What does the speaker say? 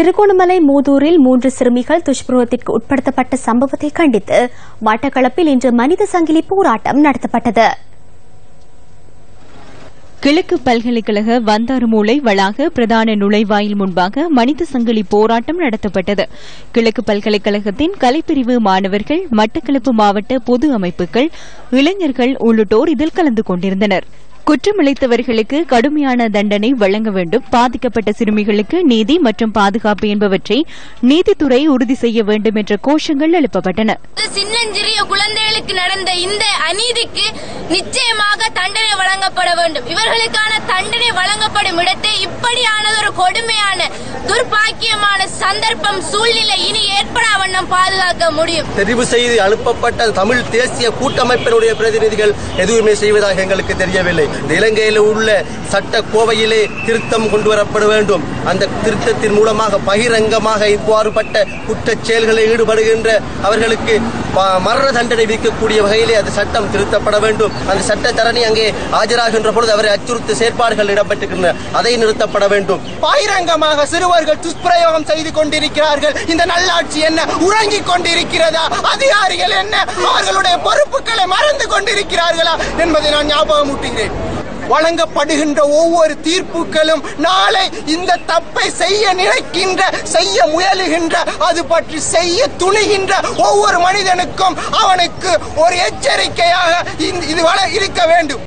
திருகோணமலை மூதூரில் மூன்று சிறுமிகள் துஷ்பிரயோகத்திற்கு உட்படுத்தப்பட்ட சம்பவத்தை கண்டித்து மட்டக்களப்பில் இன்று மனித சங்கிலி போராட்டம் நடத்தப்பட்டது. கிழக்கு பல்கலைக்கழக வந்தாறுமூலை வளாக பிரதான நுழைவாயில் முன்பாக மனித சங்கிலி போராட்டம் நடத்தப்பட்டது. கிழக்கு பல்கலைக்கழகத்தின் கலைப்பிரிவு மாணவர்கள் மட்டக்களப்பு மாவட்ட பொது அமைப்புகள் இளைஞர்கள் உள்ளிட்டோர் இதில் கலந்து கொண்டிருந்தனா் குற்றமிழைத்தவர்களுக்கு கடுமையான தண்டனை வழங்க வேண்டும். பாதிக்கப்பட்ட சிறுமிகளுக்கு நீதி மற்றும் பாதுகாப்பு என்பவற்றை நீதித்துறை உறுதி செய்ய வேண்டும் என்ற கோஷங்கள் எழுப்பப்பட்டன. சின்னஞ்சிறிய குழந்தைகளுக்கு நடந்த இந்த அநீதிக்கு நிச்சயமாக தண்டனை வழங்கப்பட வேண்டும். இவர்களுக்கான தண்டனை வழங்கப்படும் இடத்தை இப்படியானதொரு கொடுமையான துர்பாக்கியமான சந்தர்ப்பம் சூழ்நிலை இனி ஏற்படா வண்ணம் பாதுகாக்க முடியும். தெரிவு செய்து அனுப்பப்பட்ட தமிழ் தேசிய கூட்டமைப்பினுடைய பிரதிநிதிகள் எதுவுமே செய்வதாக எங்களுக்கு தெரியவில்லை. இலங்கையில் உள்ள சட்ட கோவையிலே திருத்தம் கொண்டு வரப்பட வேண்டும். அந்த திருத்தத்தின் மூலமாக பகிரங்கமாக இவ்வாறுபட்ட குற்றச் செயல்களில் ஈடுபடுகின்ற அவர்களுக்கு மரண தண்டனை விதிக்கக்கூடிய வகையிலே அந்த சட்டம் திருத்தப்பட வேண்டும். அந்த சட்டத்தரணி அங்கே ஆஜராகின்ற பொழுது அவரை அச்சுறுத்த செயற்பாடுகள் இடம்பெற்றிருக்கின்றன அதை நிறுத்தப்பட வேண்டும். பகிரங்கமாக சிறுவர்கள் துஷ்பிரயோகம் செய்து கொண்டிருக்கிறார்கள். இந்த நல்லாட்சி என்ன? உறங்கிக் கொண்டிருக்கிறதா? அதிகாரிகள் என்ன? அவர்களுடைய பொறுப்புகளை மறந்து கொண்டிருக்கிறார்களா என்பதை நான் ஞாபகமூட்டுகிறேன். வழங்கப்படுகின்ற ஒவ்வொரு தீர்ப்புகளும் நாளை இந்த தப்பை செய்ய நினைக்கின்ற செய்ய முயலுகின்ற அது பற்றி செய்ய துணிகின்ற ஒவ்வொரு மனிதனுக்கும் அவனுக்கு ஒரு எச்சரிக்கையாக இது வள- இருக்க வேண்டும்.